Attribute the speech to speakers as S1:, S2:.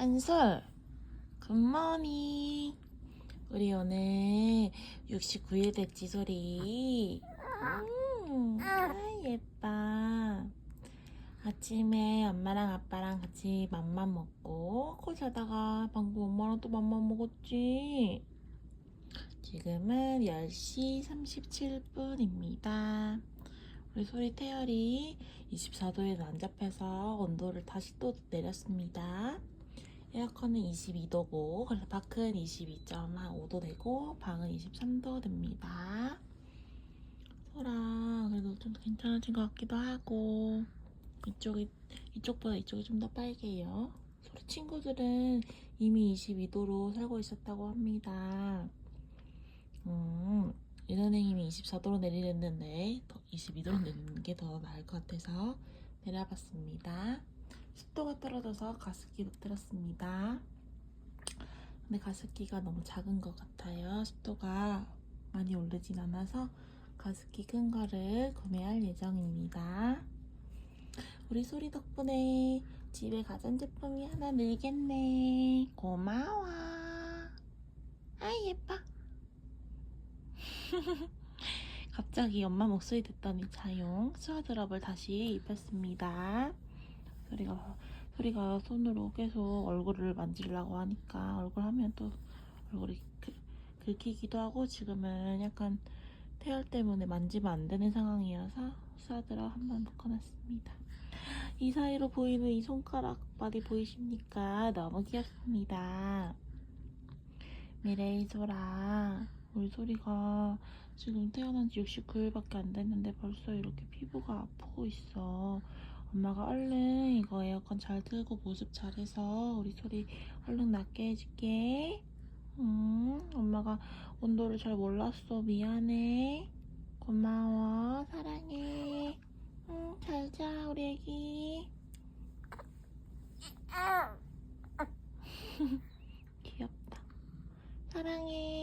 S1: 안솔, 굿모닝. 우리 오늘 69일 됐지, 소리. 음, 아, 예뻐. 아침에 엄마랑 아빠랑 같이 맘만 먹고, 코 자다가 방금 엄마랑 또 맘만 먹었지. 지금은 10시 37분입니다. 우리 소리 태열이 24도에 난잡해서 온도를 다시 또 내렸습니다. 에어컨은 22도고, 그래서 밖은 22.5도 되고, 방은 23도 됩니다. 소라, 그래도 좀 괜찮아진 것 같기도 하고, 이쪽이, 이쪽보다 이쪽이 좀 더 빨개요. 소리 친구들은 이미 22도로 살고 있었다고 합니다. 음, 이 선생님이 24도로 내리랬는데, 더 22도로 내리는 게 더 나을 것 같아서 내려봤습니다. 습도가 떨어져서 가습기도 틀었습니다. 근데 가습기가 너무 작은 것 같아요. 습도가 많이 오르진 않아서 가습기 큰 거를 구매할 예정입니다. 우리 소리 덕분에 집에 가전제품이 하나 늘겠네. 고마워. 아 예뻐. 갑자기 엄마 목소리 듣더니 자용 스와드럽을 다시 입혔습니다. 소리가 소리가 손으로 계속 얼굴을 만지려고 하니까 얼굴 하면 또 얼굴이 그, 긁히기도 하고 지금은 약간 태열 때문에 만지면 안 되는 상황이어서 스와드럽 한번 묶어놨습니다. 이 사이로 보이는 이 손가락 많이 보이십니까? 너무 귀엽습니다. 미래의 소라 우리 소리가 지금 태어난 지 69일밖에 안 됐는데 벌써 이렇게 피부가 아프고 있어. 엄마가 얼른 이거 에어컨 잘 틀고 모습 잘해서 우리 소리 얼른 낫게 해줄게. 음, 엄마가 온도를 잘 몰랐어. 미안해. 고마워. 사랑해. 응, 잘 자, 우리 애기. 귀엽다. 사랑해.